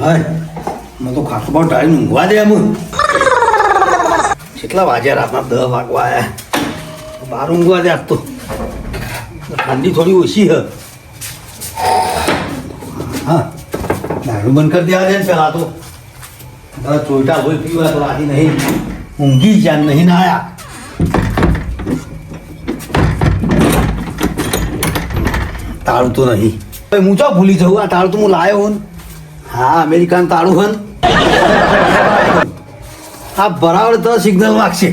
હાય મેં તો ખાસ બહુ ટાઈમ ઊંઘવા દે એમ. કેટલા વાગ્યા રાતના દસ વાગવા આવ્યા બાર ઊંઘવા દે આજ તો. ઠંડી થોડી ઓછી હ. હા, દારૂ બંધ કરી દેવા દે ને પેલા તો. તારા ચોઈટા હોય પીવા તો રાજી નહીં. ઊંઘી જ્યાં નહીં ના આયા. તાળું તો નહીં. હું ચો ભૂલી જવું આ તાળું તો હું લાયો હોન હા, અમેરિકાનું તાળું હન. આ બરાબર તો સિગ્નલ વાગશે.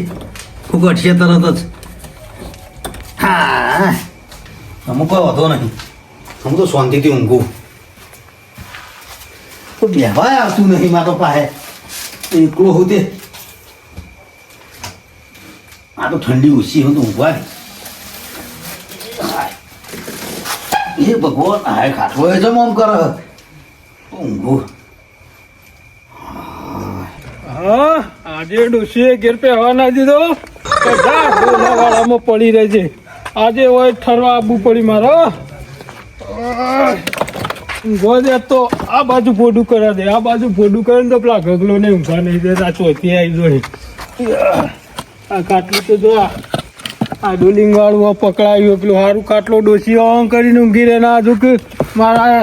હું ઘટશે તરત જ. હા. અમુક કોઈ વધો નહીં. હું તો શાંતિથી ઊંઘું. તો બેવાય આવતું નહીં મારો પાસે. એકલો હું તે. આ તો ઠંડી ઓછી હું તો ઊંઘવા એ ભગવાન, હાય, ખાટલો એ જમ આમ કરે. ઊંઘું. હા, આજે ડોશીએ ઘેર પે હવા ના દીધો. વાળામાં પડી રહે છે. આજે હોય ઠરવા આબુ પડી મારો ગોદે તો આ બાજુ ફોડું કરા દે. આ બાજુ ફોડું કરે તો પેલા ગગલો ને ઊંઘા નહીં દેતા ચોથી આવી જોઈ આ કાટલું તો જો આ ડોલિંગ વાળું પકડાયું પેલું સારું કાટલો ડોસી ઓન કરીને ઊંઘી રહે ના કે મારા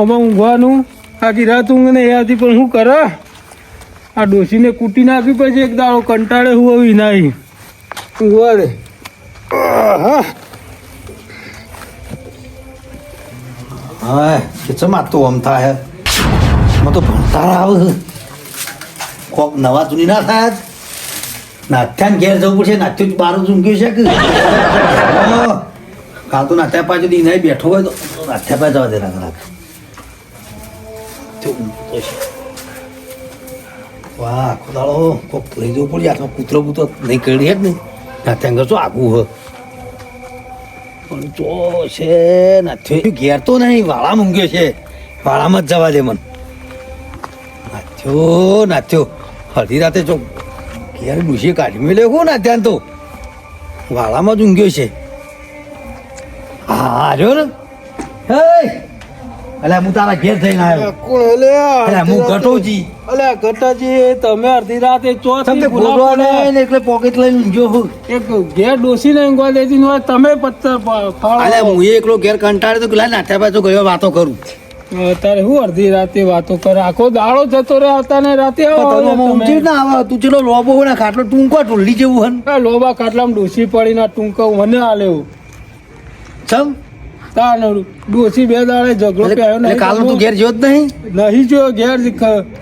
આમાં ઊંઘવાનું આખી રાત ઊંઘ આવતી, પણ શું કરે? આ ડોસીને કૂટી નાખી પછી એક દાડો કંટાળે હું આવી નહીં. ઊંઘવા દે. હા કે આ તો આમ થાય? મને તો ભણતા આવે કોક નવા જૂની ના થાય. નાથ્યાને ઘેર જવું પડશે, નાથ્યું જ બારું જ છે કે? કાલ તો નાથ્યા પાછું નહીં બેઠો હોય તો નાથ્યા પાસે જવા દે રાખ રાખ છે. વાહ આખો દાડો કોક લઈ જવું પડે આખો કૂતરો બૂતરો નહીં કરી જ નહીં ઘર શું આગું હ પણ જો છે નાથ્યો ઘેર તો નહીં વાળામાં ઊંઘ્યો છે વાળામાં જ જવા દે મન નાથ્યો નાથ્યો અડધી રાતે જો ઘેર ડૂસી કાઢી મેલ્યો કોણ નાથ્યાન તો વાળામાં જ ઊંઘ્યો છે હા ને હે અલ્યા હું તારા ઘેર થઈને આવ્યો. કોણ? અલ્યા? હું ઘટોજી અલ્યા ગટાજી તમે અડધી રાતે ચોથી તમને ભૂલા ગોગો પડે. નહીં ને એટલે પોકેટ લઈને જો હું. એક ઘેર ડોસી ને ઊંઘવા દેતી નો તમે પત્તર. અલ્યા હું એકલો ઘેર કંટાળે તો પેલા નાથ્યા પાછો ગયો વાતો કરું. અત્યારે હું અડધી રાતે વાતો કરે? આખો દાડો જતો રહે આવતા ને રાતે ઊંચી ને આવે તું ચલો લોબો ને ખાટલો ટૂંકો ટોલી જેવું હન લોબા ખાટલામાં ડોસી પડીને આ ટૂંકા મને લેવું ચમ? ડોસી બે દાડે ઝઘડો નહીં કાલ તું ઘેર જ્યો જ નહીં? નહીં જોયો ઘેર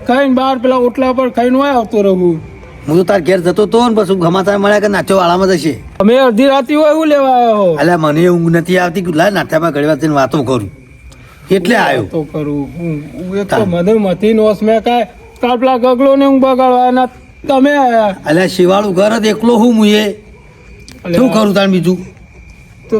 ખાઈને બહાર પેલા ઓટલા પર ખાઈને હોય આવતો રહું. હું તો તાર ઘેર જતો તો ને પછી ગમાતા મળ્યા કે નાચો વાળામાં જશે. અમે અડધી રાતે હોય એવું લેવા આવ્યો અલ્યા મને ઊંઘ નથી આવતી લા નાથામાં ઘડી જઈને વાતો કરું. એટલે આવ્યો. તો કરું. એ તો મને મથી નોસ મેં કાય કાલ પેલા ગગલો ને હું બગાડવાના તમે આયા. અલ્યા શિવાળું ઘર જ એકલો હું મુએ શું કરું તાર બીજું? તો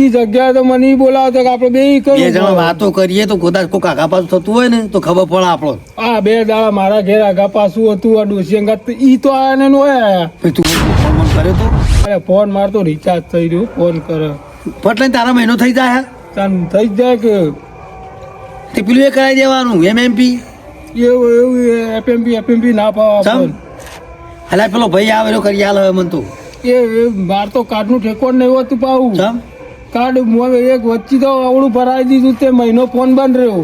ઈ જગ્યાએ તો મને ઈ બોલાવતો કે આપણે બે કરું બે જણા વાતો કરીએ તો કદાચ કાકા પાછું થતું હોય ને તો ખબર પડે આપણો. આ બે દાડા મારા ઘેર આગા પાછું હતું આ ડોસી અંગાત તો ઈ તો આયા ને નો આયા. તું ફોન કરે તો? અરે ફોન મારતો રિચાર્જ થઈ રહ્યું ફોન કરે. પટલે તારા મહિનો થઈ જાય તન થઈ જાય કે? તે પેલું એ કરાવી દેવાનું એમએમપી એવું એવું એફએમપી એફએમપી ના પાવા ફોન. પેલો ભાઈ આવેલો કરી આલ હવે મને તો. એ માર તો કાર્ડનું ઠેકોણ નહીં હોતું પાવું કાર્ડ મોં એક વચ્ચે તો આવડું ભરાઈ દીધું તે મહિનો ફોન બંધ રહ્યો.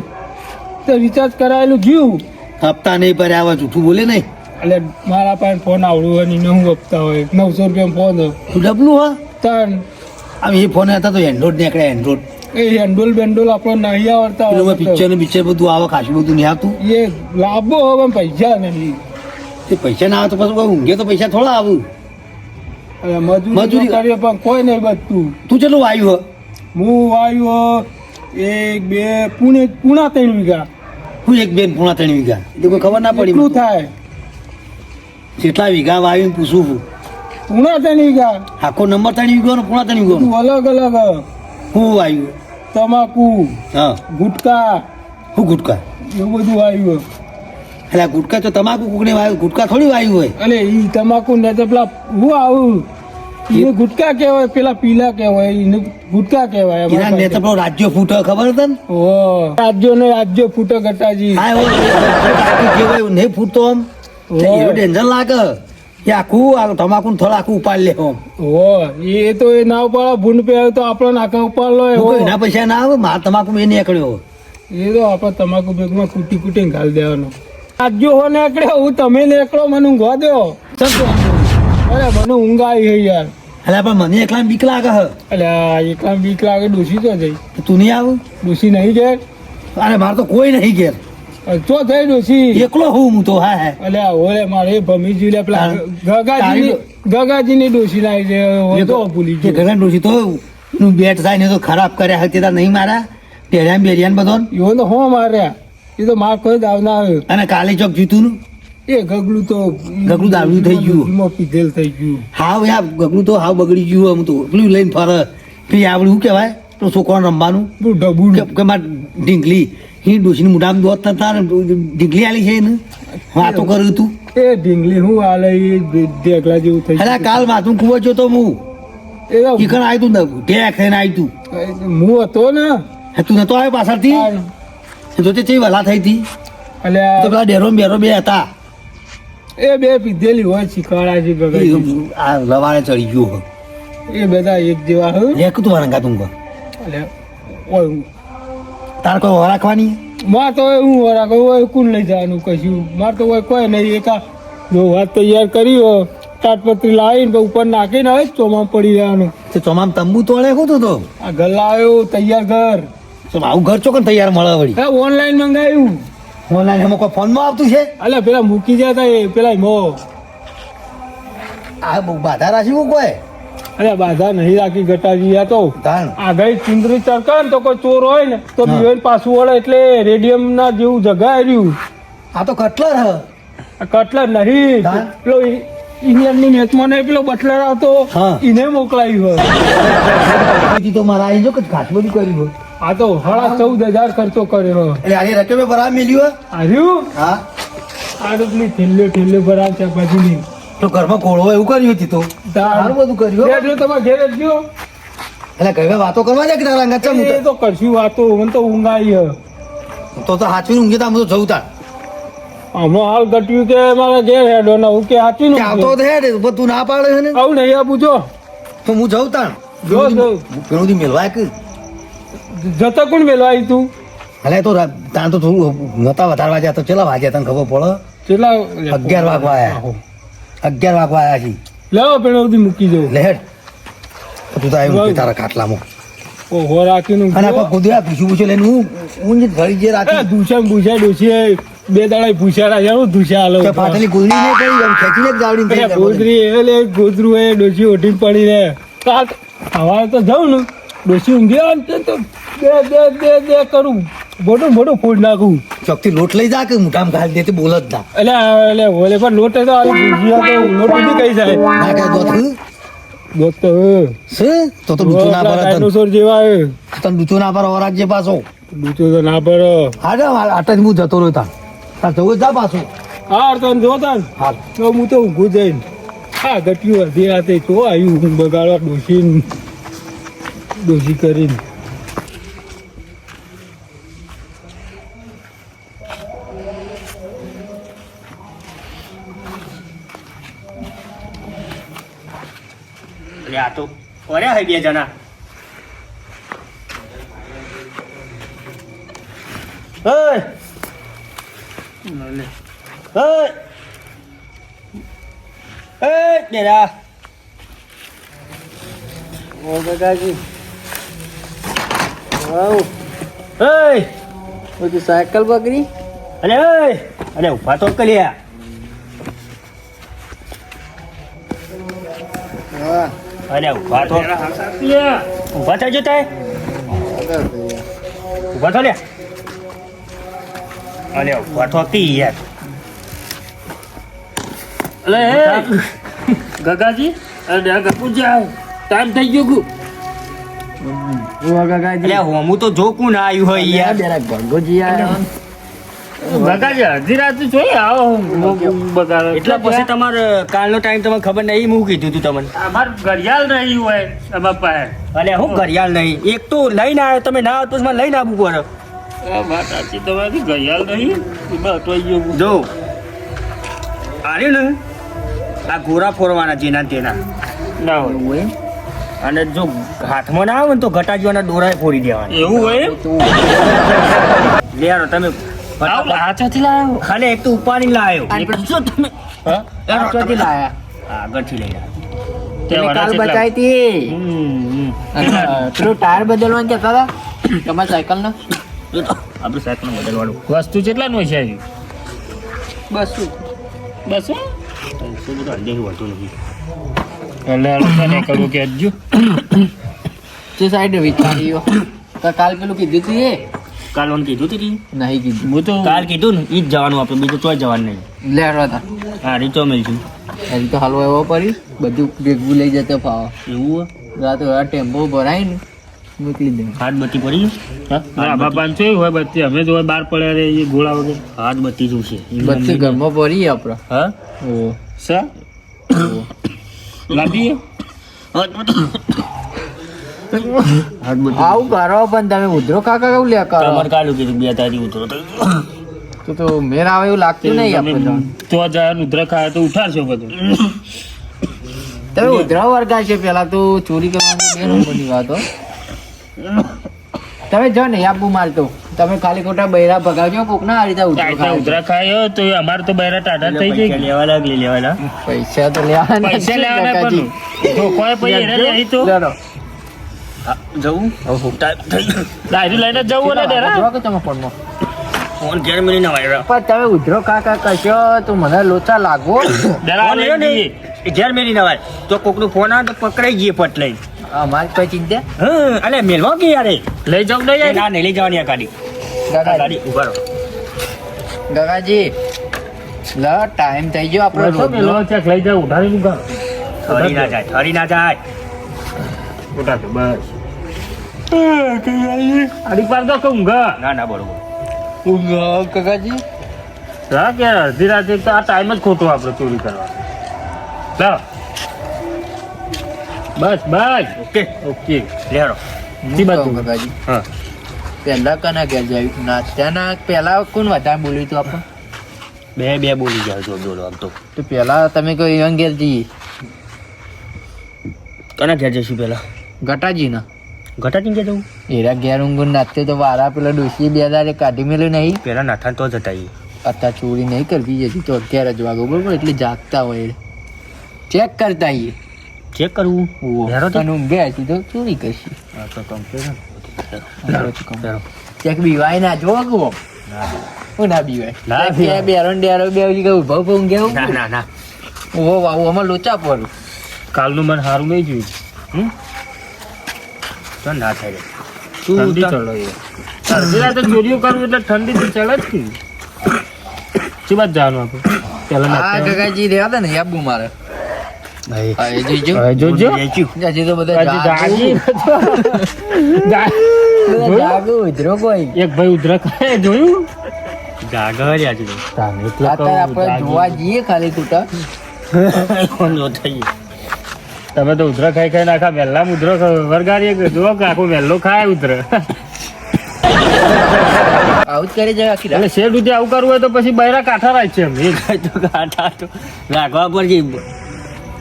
તે રિચાર્જ કરાયેલું ગયું. હપ્તા નહીં ભર્યા આવે જૂઠું બોલે નહીં? એટલે મારા પાસે ફોન આવડું હોય ને હું હપ્તા હોય? નવસો રૂપિયા ફોન ડબલું હા તાન. આમ એ ફોન હતા તો એન્ડ્રોઈડ નીકળે એન્ડ્રોઈડ એ હેન્ડોલ બેન્ડોલ આપણો નહીં આવડતા હોય પિક્ચર ને પિક્ચર બધું આવે ખાસું બધું નહીં આવતું? એ લાભો હવે પૈસા નહીં તે પૈસા ના આવે તો પછી ઊંઘે તો પૈસા થોડા આવું. મજૂરી કરીએ પણ કોઈ નહીં બચતું. તું ચેટલું આવ્યું હું? આવ્યો એક બે પુણે પુણા ત્રણ વીઘા. હું એક બેન પૂણા ત્રણ વીઘા. એટલે કોઈ ખબર ના પડી શું થાય. કેટલા વીઘા વાવીને પૂછું છું. પુણા ત્રણ વીઘા. આખો નંબર ત્રણ વીઘો પૂણા ત્રણ વીઘો અલગ અલગ હું. આવ્યું તમાકુ હા. ગુટકા. હું ગુટકા? એવું બધું આવ્યું એટલે ગુટકા તો તમાકુ કુકને વાવ્યું ગુટકા થોડી વાવ્યું હોય. અલે ઈ તમાકુ ને તો પેલા હું આવું? એને ગુટકા કહેવાય પેલા પીલા કહેવાય એને ગુટકા કહેવાય એના નેતા રાજ્ય ફૂટો ખબર તને? ને ઓ રાજ્યો ને રાજ્યો ફૂટો ગટાજી. હા એવો કહેવાય એવું નહીં ફૂટતો આમ. એવું ડેન્જર લાગે. એ આખું આ તમાકુ થોડા આખું ઉપાડી લે આમ. ઓ એ તો એ ના ઉપાડે ભૂંડ પે તો આપણો નાકા ઉપાડ લો હું એના પૈસા ના આવે? માર તમાકુ મેં નીકળ્યો એ તો આપણે તમાકુ બેગમાં કૂટી કૂટીને ઘાલ દેવાનો. રાજ્યો હો નીકળે હું તમે નીકળો મને ઊંઘવા દો. અરે મને ઊંઘ આવી છે યાર. અલ્યા પણ મને એકલા બીક લાગે હે. અલ્યા એકલા બીક લાગે ડૂસી તો જઈ તું નહીં આવું? ડૂસી નહીં જાય અરે મારે તો કોઈ નહીં ઘેર. ચો થઈ ડોસી એકલો હું હું તો હા હે. અલે આ ઓલે મારે ભમીજી લે પેલા ગગાજી ગગાજી ની ડોસી લાવી એ તો ભૂલી ગયો. ગગન ડોસી તો નું બેટ થાય ને તો ખરાબ કર્યા હતી તા નહીં મારા ટેરિયાન બેરિયાન બધો એવો તો હો માર્યા? એ તો માર કોઈ દાવ ના આવ્યો. અને કાલે ચોક જીતું નું? એ ગગલું તો ગગલું દાવડું થઈ ગયું. એમાં પીધેલ થઈ ગયું. હાવ યા ગગડું તો હાવ બગડી ગયું આમ તો. પેલું લઈને ફરે. પછી આપણે શું કહેવાય? તો છોકરાને રમવાનું. ડબું કે માર ઢીંગલી. હી ડોશીની મોઢામાં દોત થતા ને ઢીંગલી આલી છે એને. વાતો કરું તું. એ ઢીંગલી હું આલે એ ઢેકલા જેવું થઈ અરે કાલ વાતું કુવો છો તો હું એ ઈકણ આવ્યું તું ને ઢેક થઈને આવ્યું તું. હું હતો ને. તું નતો આવ્યો પાછળથી? તો તે વલા થઈ હતી એટલે તો પેલા ડેરો બેરો બે હતા. એ બે પીધેલી હોય શીખવાડા છે આ લવાડે ચડી ગયો હોય એ બધા એક જેવા હે લેક તું વારંગા તું ઓય. તાર કોઈ વરાખવાની રાખવાની માર તો હું વરાક હોય કુલ લઈ જવાનું કશું? માર તો હોય કોઈ નહીં એકા જો વાત તૈયાર કરી હોય તાટપત્રી લાવીને ઉપર નાખીને હવે ચોમામ પડી જવાનું તો ચોમામ તંબુ તોડે શું તો આ ગલ્લા આવ્યો તૈયાર ઘર. તો આવું ઘર ચોકન તૈયાર મળે વળી. હે ઓનલાઈન મંગાવ્યું. ઓનલાઈન એમાં કોઈ ફોનમાં આવતું છે? અલે પેલા મૂકી જાય એ પેલા મો. આ બાધા રાખ્યું કોઈ અરે બાધા નહીં રાખી ગટાજી આ તો આગળ ચુંદરી ચરકા તો કોઈ ચોર હોય ને તો દિવેલ પાછું વળે એટલે રેડિયમ ના જેવું જગા રહ્યું. આ તો કટલર હ. કટલર નહીં. હા. પેલો ઇંગ્લેન્ડની મેચમાં ને પેલો બટલર આવતો. હા. એને મોકલાયું હોય. તો મારા આવી જો કે ઘાસ બધું કર્યું હોય. આ તો હળા ચૌદ હજાર ખર્ચો કર્યો. એટલે આજે રકમે બરાબર મેલ્યું આવ્યું? હા. આ તો થેલ્યો થેલ્લે ભરા છે બાજુની. તો ઘરમાં કોળો એવું કર્યું હતી તો? સારું બધું કર્યું એટલે તમે ઘેર જ ગયો એટલે ઘરે વાતો કરવા જાય કે તારા અંગત ચમ એ તો કરશું વાતો મને તો ઊંઘ આવી તો તો હાચવીને ઊંઘી તા હું તો જવું તાર. હમણાં હાલ ઘટ્યું કે મારા ઘેર હેડો ને હું કે હાચી નું આવતો તો હેડ બધું તું ના પાડે છે ને? આવું નહીં આપું જો તો હું જઉં તાણ? જો, જો. ઘણું દી મેલવાય કે? જતા કોણ વેલો આવી તું? અલે તો રા- તો થોડું નતા વધારે વાગ્યા તો ચેલા વાગ્યા તને ખબર પડે? કેટલા અગિયાર વાગવા આવ્યા અગિયાર વાગવા આયા છી. લેવો પેલો સુધી મૂકી જવું લે હેડ. તો તું આવ્યું તારા ખાટલામાં. ઓહો રાખીને અને આપણે ખુદે પૂછ્યું પૂછ્યું લઈને હું હું જ ઘડી જે રાખી. દુસા ભૂસા ડોસી બે દાડા ભૂસા રાખ્યા હું ધૂસા હાલો ફાટેલી ગુદડી ને કઈ આમ ખેંચીને જ ગાવડી બધું. એટલે ગોદરું એ ડોસી ઓઢી પડી રે. સવારે તો જાઉં ને. ડોસી ઊંઘી આવે ને તો દે દે દે દે કરું. મોટું મોટું ફૂડ નાખું. ચોકથી લોટ લઈ જા કે મુઠામ ગાલ દે તે બોલ જ ના એટલે એટલે ઓલે પણ લોટ તો આ ભૂજિયા તો લોટ બધી કઈ જાય. ના કે દોત લોટ તો હે. તો તો ડૂચો ના પર ડાયનોસોર જેવા હે. તને ડૂચો ના પર ઓરાક જે પાછો. લૂચો તો ના પર હા જા આટલા જ હું જતો રહ્યો તા તાર જવું જા પાછો. હા તો જોતા ને હા. તો હું તો ઊંઘું જઈને. હા ગટ્યું અધી રાતે તો આવ્યું હું બગાડવા ડોસી ડોસી કરીને આ તો ઓર્યા હોય બે જણા Hey! Hey! એ ડેરા ઓ સાયકલ બગડી? અરે એ અરે ઊભા તો કર્યા. અરે ઊભા તો. ઊભા થઈ જતા ઊભા થો લ્યા અરે ઊભા તો કી યાર. અલે હે. ગગાજી અરે જાવ ટાઈમ થઈ ગયો. હોમું તો જોકું ના આવ્યું હોય યાર. બેરા ગંગોજી અડધી રાતે જોઈ આવો હું બગાડો. એટલે પછી તમારે કાલનો ટાઈમ તમને ખબર નહીં હું કીધું તું તમને. અમાર ઘડિયાળ નહીં હોય અમાર પાસે. હું ઘડિયાળ નહીં. એક તો લઈને આવ્યો તમે ના આવતો મને લઈને આવવું પડે. વાત સાચી તમારી ઘડિયાળ નહીં એમાં અટવાઈ ગયો જો આર્યું ને? આ ઘોરા ફોરવાના જેના તેના. ના હોય. અને જો હાથમાં ના આવે ને તો ઘટાજીવાના દોરાએ ફોડી દેવાના. એવું હોય લે લેરો તમે હાથેથી લાવ્યો ખાલી એક તો ઉપાડી લાવ્યો શું તમે હા? લેરો, લાયા. આગળથી લઈ આવ્યા કાલ કેટલા? હતી. પેલું ટાયર બદલવાનું કહેતા હતા? તમારા સાયકલ નો જો તો આપણે સાયકલ બદલવાનું વસ્તુ કેટલાનું હોય છે બસ બસ એટલે કે હજુ. તે સાઈડ વિચાર્યો તો કાલ પેલું કીધું તું એ? કાલ મને કીધું તું? નહીં કીધું. હું તો કાલ કીધું ને એ જ જવાનું આપણે બીજું તોય જવાનું નહીં. લેવા હતા હા રીતો મળશું. હજી તો હલવો એવો પડી. બધું ભેગું લઈ જતો ફાવા. એવું હોય? રાતે આ ટેમ્પો ભરાય ને. મોકલી દે. હાથ બત્તી પડી? હા? બાપા જોઈ હોય બત્તી. અમે જો બહાર પડ્યા રે એ ગોળા વગર. હાથ બત્તી જોશે બધી ઘરમાં પડી આપણે. હા? ઓ. સા લાદી હાથ બત્તી. આવું કરો પણ તમે ઉધરો કાકા કેવું લે કરો? તમારે કાલું કીધું બે તારી ઉધરો. તો તો મેર આવે એવું લાગતું નહીં આપણે તો. જાય ઉધરો ખાય તો ઉઠાડશો બધું. તમે ઉધરા વર્ગા છે પેલા તો ચોરી કરવાની બે નંબરની વાત હો. તમે જો ને આપવું મારતો તમે ખાલી ખોટા બૈરા ભગાવજો કોક ના આ રીતે ઉતરા આ ખાયો તો અમાર તો બૈરા ટાટા થઈ પૈસા જાય લેવા લાગ લે લેવા પૈસા તો લેવાના પૈસા લેવાના. પણ ઠોકવાય પછી એને નહીં તો? જવું? ટાઈમ થઈ ગયો. ડાયરી લઈને જવું ને ડેરા. જો કે તમે ફોનમાં. ફોન ઘેર મેલી ના વાયરા. પણ તમે ઉધરો કાકા કશો? તો મને લોચા લાગવો. ફોન લ્યો ને, મેલી ના વાય. તો કોકનું ફોન આવે તો પકડાઈ જઈએ પટ લઈને. અમારે કોઈ ચિંતા? હા, અલે મેલવા કે યાર લઈ જાઉં નહીં જાય ના નહીં લઈ જવાની આ ગાડી. ગાડી ઊભા રહો. ગગાજી લ ટાઈમ થઈ ગયો આપણો. લઈ જાઉં ઉઠાડી ઠરી ના જાય ઠરી ના જાય. ઉઠાડો બસ. અડી પાર તો ગા ના ના બરોબર ગગાજી હા કે અડધી રાતે તો આ ટાઈમ જ ખોટો આપણે ચોરી કરવા. લા બસ બસ. ઓકે. ઓકે. લેડો જી બાજુ. કાકાજી? હા. પહેલા કના ઘેર જાયું? નાસ્તાના પહેલા કોણ વધારે બોલ્યું હતું આપણે? બે બે બોલી ગયા છો આમ તો. તો પહેલા તમે કોઈ અંગેર ઘેર જઈએ? કના ઘેર જઈશું પેલા ગટાજી ના ઘટાટી જવું એરા ઘેર ઊંઘું નાચતે તો વારા પેલા ડોસી બે હજાર કાઢી મેલે નહીં. પેલા નાથા તો જતા. અત્યારે ચોરી નહીં કરવી જતી તો અગિયાર જ વાગો બરોબર? એટલે જાગતા હોય. ચેક કરતા આવીએ ચેક કરવું? હેરો તો. અને ઊંઘે હતી તો ચોરી કરશી. આ તો હે. ચેક બીવાય ના જો ગો ના. હું ના બીવાય. ના બીવાય. કે ડેરો બે ઉજી કે ઊભા ઊભા ઊંઘે ના ના ના. ઊભો વાવું અમાર લોચા પડું. કાલનું મને સારું નહીં જોયું. હમ? તો ના થાય. ઠંડી તું ચલો એ રાતે ચોરીઓ કરવું એટલે ઠંડી તો ચલે જ કે શું વાત જવાનું આપણે પેલા આ નાખવાનું. ગગાજી રહ્યા હતા ને યાબુ મારે. હા, તો એક ભાઈ જોયું? તું. આપણે જોવા જઈએ ખાલી તું. તમે તો ઉધરા ખાઈ ખાઈ નાખા વહેલા ઉધરો વરગાડીએ કે જો કે આખો વહેલો ખાય ઉધર. આવું જ કરી જાય આખી રાત. એટલે શેઠ સુધી આવું કરવું હોય તો પછી બૈરા કાંઠા રાખ છે એમ. એ. તો કાંઠા તો રાખવા પડશે.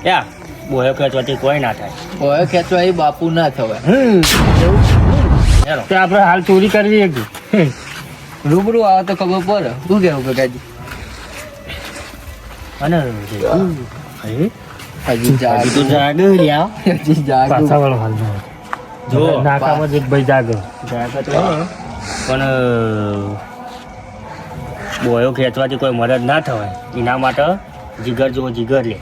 યા બોયો ખેંચવાથી કોઈ ના થાય. બોયો ખેંચવા એ બાપુ ના થવાય. તે આપણે હાલ ચોરી કરવી એક. રૂબરૂ આવે તો ખબર પડે. શું કેવું કાકાજી અને હે? હજી હજી તો જાગું યાર. હજી જાગું પાછા વાળો હાલ જો નાકામાં જ એક ભાઈ જાગે જાગર તો પણ બોયો ખેંચવાથી કોઈ મદદ ના થવાય એના માટે જીગર જો જીગર લે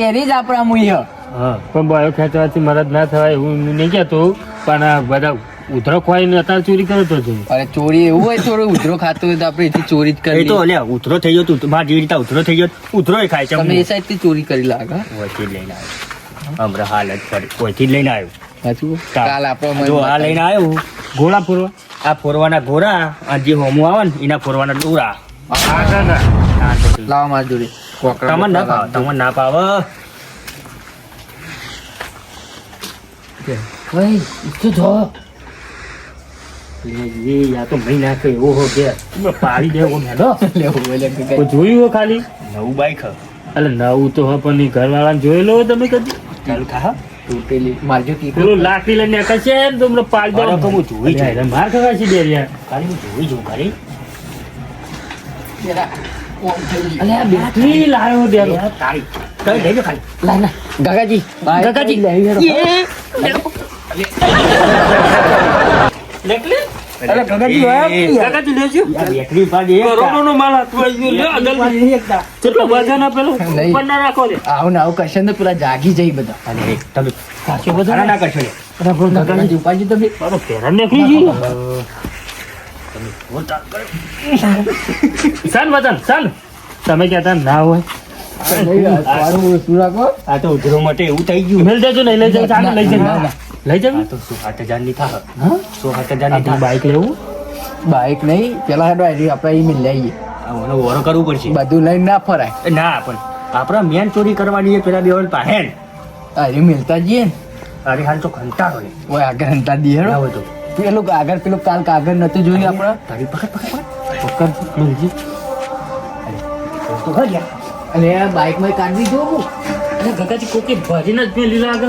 એની જ આપણા મુહ્ય હા પણ બોયો ખેંચવાથી મદદ ના થવાય હું નહીં કહેતો પણ બધા ઉધરો ખોઈને અત્યારે ચોરી કરે તો જો અરે ચોરી એવું હોય થોડું ઉધરો ખાતો હોય તો આપણે એથી ચોરી જ કરી તો લે ઉતરો થઈ ગયો તું. મારા જેવી રીતે ઉધરો થઈ ગયો ઉતરો ખાય છે તમે એ સાઈડથી ચોરી કરી લાગે ઓયથી લઈને આવ્યો. હમણાં હાલ જ ફરી જ લઈને આવ્યો. સાચું? કાલ આપણો જો આ લઈને આવ્યો ગોળા ફોરવા. આ ફોરવાના ઘોડા આ જે હોમું આવે ને એના ફોરવાના ના ના તો શું? લાવો મારી જોડે. તમને ના પાવ તમને ના પાવ ભાઈ જો એ યા તો મહી નાખે એવો હો કે પાડી દેવો મેલો લેવું જોયું હો ખાલી? નવું બાઈક એટલે નવું તો હ પણ ઈ ઘરવાળાને જોયેલો હો તમે કદી. ચાલુ ખા તૂટેલી મારજો કી પેલું લાકડી લઈને ને તમને પાડી અરે દો. તો હું જોઈ જાય માર ખવાય છે બેરિયા ખાલી હું જોઈ જોઉં ખાલી. અલે આ બેટરી લાયો દે યાર, તારી કઈ લેજો ખાલી લા ના ગગાજી ગગાજી. અરે ગગાજી કાકાજી લેજો બેટરી પાડી એક કરોડોનો માલ હાથમાં આવી ગયો. લે, આગળ. કેટલો વજન આપેલો ઉપર ના રાખો લે આવું ને આવું કરશે ને પેલા જાગી જઈ બધા. અરે તમે સાચો બધો ના ના કરશો લે ગગાજી ઉપાજી તમે. મારો પેરા નીકળી ગયું. સાન વજન સાન તમે કહેતા ના હોય. આ તો ઉધરો માટે એવું થઈ ગયું. મેલ દેજો નહીં લઈ જાવ ચાલો લઈ ના. લઈ જાવ? તો સો સાત હજારની થાહ હા? સો સાત હજારની બાઇક બાઈક લેવું? બાઈક નહીં પેલા હેડો આરી આપણે એ મિલ લઈએ. ઓનો વોરો કરવું પડશે. બધું લઈને ના ફરાય. ના પણ આપણા મેન ચોરી કરવાની એ પેલા બેવન પાસે અરે મિલતા જઈએ ને. અરે હાલ તો કંટાળો હોય. ઓય આગળ હંતા દી ના હેડો હોય તો. પેલું આગળ પેલું કાલ કાગળ નથી જોયું આપણે? તારી પકડ પકડ પકડ. મેલજી તો ગયા અને આ બાઈકમાં કાઢી જોવું. અને ગગાજી કોકે ભરીને જ પેલી લાગે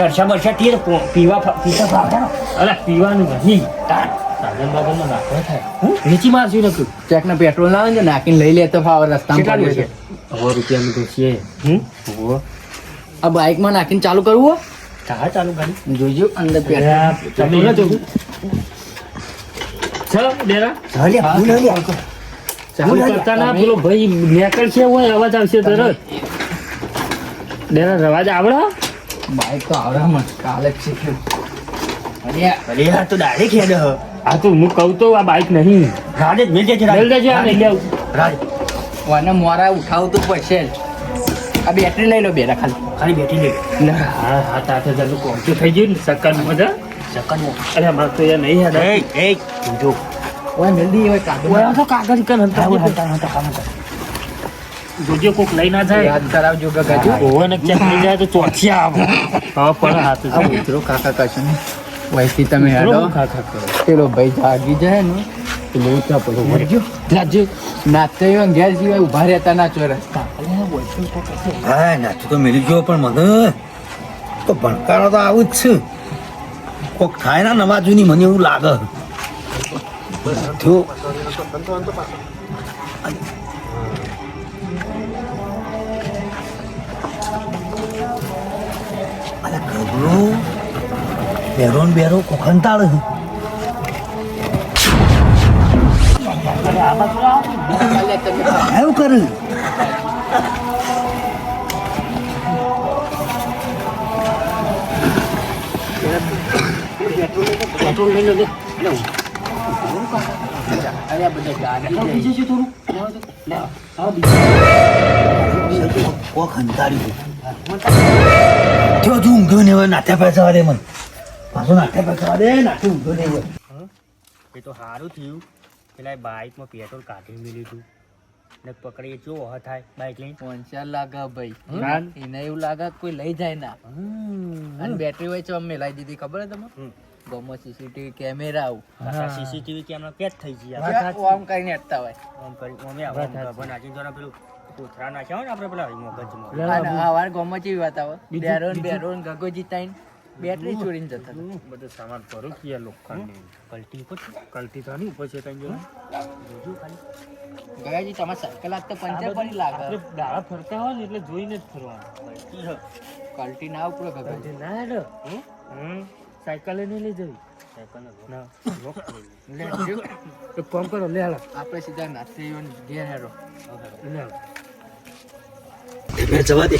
ચરસા બરસા તીર પીવા પીતા ભાવતા અલા પીવાનું નહીં. સાધન બાગનમાં નાખવા થાય. વેચી મારશું નકર ચેક ને પેટ્રોલ ના આવે ને નાખીને લઈ લે તો ફાવર રસ્તામાં છે? છે સો રૂપિયાનું છે હમ? આ બાઈકમાં નાખીને ચાલુ કરવું હો? ચાલુ કરી. જોજો અંદર પેટ્રોલ. આ તમે ન જોવું. ચલો ડેરા. ચાલે ભૂલ લે. ચાલુ કરતા ના પેલો ભાઈ નેકળ છે હોય અવાજ આવશે તરત. ડેરા રવાજ આવડે? બાઈક તો આવડે મને કાલે જ શીખ્યું અરે અરે આ તો ડાયરેક્ટ હેડ હ. આ તો હું કહું તો આ બાઈક નહીં. રાડે જ મેલ દેજે મેલ દેજો આ નહીં લેવું રાજ. મને મોરા ઉઠાવતું તો પડશે. આ બેટરી લઈ લો બેરા ખાલી. ખાલી બેઠી લે. ના. હા આઠ હજારનું પહોંચ્યું થઈ ગયું ને સક્કર મજા સકન અરે અમારે તો યાર નહીં યાદ એ એ જો. ઓય જલ્દી હોય કાગળ ઓય તો કાગળ કન હતા જોજો કોક લઈ ના જાય યાદ કરાવજો ગગાજી ઓવન ચેક થઈ જાય તો ચોથી આવે હવે પણ હાથ છે મિત્રો કાકા કશું નહીં વહીથી તમે હેડો કાકા કરો પેલો ભાઈ જાગી જાય ને એટલે ઉઠા પડો વળજો લાજો નાચતો યો ઘેર સિવાય ઊભા રહેતા ના રસ્તા હા નાચું તો મિલી ગયો પણ મને તો ભણકારો તો આવું જ છે કોક થાય ના નવા જૂની મને એવું લાગે થયો બેરો ને બેરો કોખંતાળ છે. એવું કર્યું પેટ્રોલ લઈ લો અરે આ જો ઊંઘ્યો ને હવે દે મને. પાછો નાથે પૈસા દે નાથે ઊંઘ્યો ને હવે એ તો સારું થયું પેલા બાઇકમાં પેટ્રોલ કાઢી મેલ્યું હતું ને પકડી જો થાય બાઇક લઈને પંચર લાગે ભાઈ એને એવું લાગે કોઈ લઈ જાય ના અને બેટરી હોય છે અમે લઈ દીધી ખબર તમે. ગમો સીસીટીવી કેમેરા આવું સીસીટીવી કેમેરા કેચ થઈ ગયા આમ કરીને હટતા હોય આમ કરી ઓમે આવા નાખીને જરા પેલું કોથળા નાખ્યા હોય ને આપણે પેલા મગજમાં આ વાર ગમો જેવી વાત આવે બેરોન ને બેરો ને ગગોજી તાઈન બેટરી ચોરીને જતા બધો બધું સામાન ભરો કે લોખંડની પલટી ઉપર. કલટી તો નહીં ઉપર છે તઈ જો જોજો ખાલી. ગયાજી તમારે સાયકલ આજ તો પંચર પડી લાગે. આપણે દાડા ફરતા હોય ને એટલે જોઈને જ ફરવાનું. કલ્ટી ના ઉપર ગગાજી કલટી ના હેડો. હમ. સાયકલે નહીં લઈ જવી. કામ કરો લે હાલો. આપણે સીધા નાસ્તે ઘેર હેરો લે જવા દે.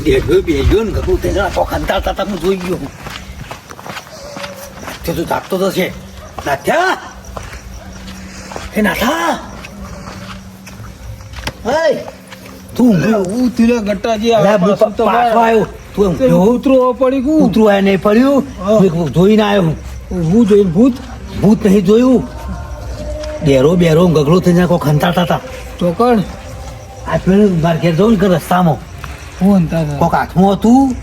બેઠો બેઠો ને ગગુ તે કોક હંતાડતા હતા હું જોઈ ગયો હું તે તું જાગતો તો છે નાથ્યા હે નાથા હે તું હું તીરે ગટ્ટાજી તો આવ્યો તું તું તે કૂતરો પડી ગયું આય નહીં પડ્યું જોઈને આવ્યો હું હું જોઈને ભૂત ભૂત નહીં જોયું બેરો બેરો ગગડો થઈને કોઈ ખંતાતા હતા ચોકડ આ પેલું મારે ઘેર જવું ને કે રસ્તામાં અંતા કોક હાથમાં હતું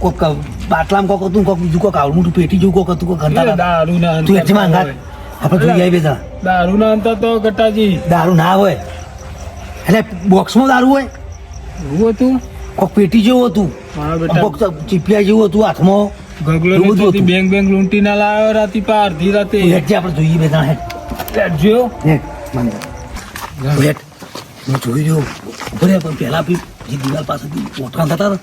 કોક બાટલામાં કોક હતું કોક બીજું કોક આવડું મોટું પેટી જેવું કોક હતું કોક ઘંટા દારૂ ના તું એટલી એથી માં ના અંગાત હોય. આપણે જોઈ આવી દારૂ દારૂના અંતર તો ગટાજી. દારૂ ના હોય. એટલે બોક્સમાં દારૂ હોય. એવું હતું? કોક પેટી જેવું હતું. કોક ચીપિયા જેવું હતું હાથમાં. ગગલો બેંગ બેંક લૂંટી ના લાવ્યો રાતી પાર અડધી રાતે. જે આપણે જોઈએ બેતા હેઠ જો. હેઠ મને. હેઠ. હું જોઈ રહ્યો ભરે પણ પહેલા બી જે દિવાલ પાસેથી મોટા થતા હતા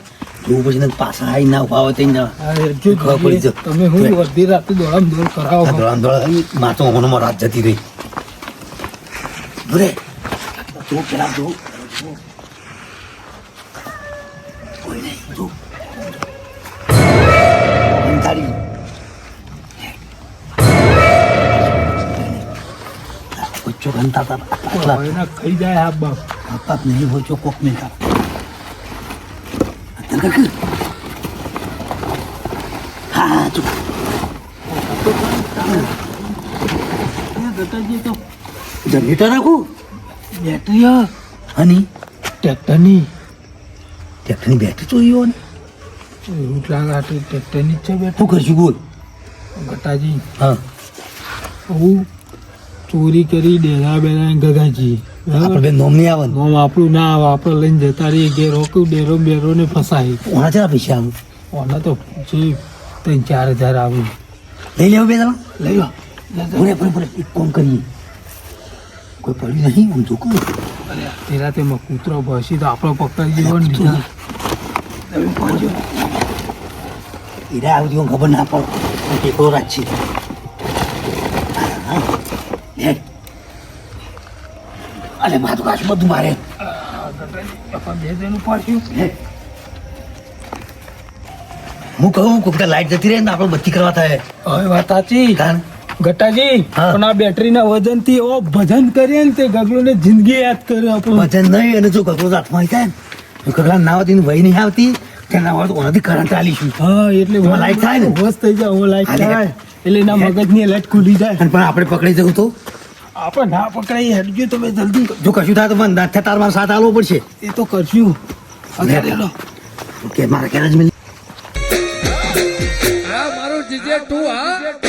જોવું પછી ને પાછા આવી ના ઊભા હોય તો આ જો ખબર પડી જાય. તમે હું અડધી રાતે દોડામ દોડ કરાવો. દોડામ દોડ માતો મનમાં રાત જતી રહી ભરે તો પેલા જો ઘંટા હતા. ખાઈ જાય હા બાપ. બાપ નહીં હોય જો કોક નહીં હા તો જનરેટર રાખું? બેટરી હની? ટ્રેક્ટરની ટ્રેક્ટરની બેટરી જોઈએ હોય એવું લાગે આ ટ્રેક્ટરની જ છે બેટરી. શું કરશું બોલ? ગટાજી. હા. હું ચોરી કરી ડેરા બેરા ગગાજી. આપણે નોમ નહીં આવે નોમ આપણું ના આવે. આપણે લઈને જતા રહીએ ઘેર રોક્યું ડેરો બેરો ને ફસાય. ઓના ચેલા પૈસા આવું? ઓના તો પછી ત્રણ ચાર હજાર આવું. લઈ લેવું બે તમે? લઈ લો. પૂરે પૂરે પૂરે એક કોમ કરીએ. કોઈ પડ્યું નહીં હું જોકું તેરા તેમાં કૂતરો ભસી તો આપણો પકડી ગયો ને તું હીરા આવજો ખબર ના પડે. ટેકો રાખશે હા, હેડ. અરે મારું કાશું બધું મારે. હું. કહું કોક લાઈટ જતી રહે ને આપણે બત્તી કરવા થાય. હવે વાત સાચી. ગટાજી પણ આ બેટરીના વજનથી ઓ ભજન કરીએ ને તે ગગલોને જિંદગી યાદ કરે આપણું. ભજન નહીં અને જો ગગડો હાથમાં આવી જાય ને ગગડા ના આવતી વહી નહીં આવતી તેના વખત ઓનાથી કરંટ આલીશું હા એટલે લાઈટ થાય ને? વસ્ત થઈ જાય લાઈટ થાય. એટલે એના મગજની લાઈટ ખુલી જાય. પણ આપણે પકડી જવું તો આપણે ના પકડાઈ હેડજો તમે જલ્દી. જો કશું થાય તો મને નાથે તાર મારા સાથ આલવો પડશે. એ તો કરશું. લે. કે મારા કેરેજ જ મિલ મારો જીજે તું હા.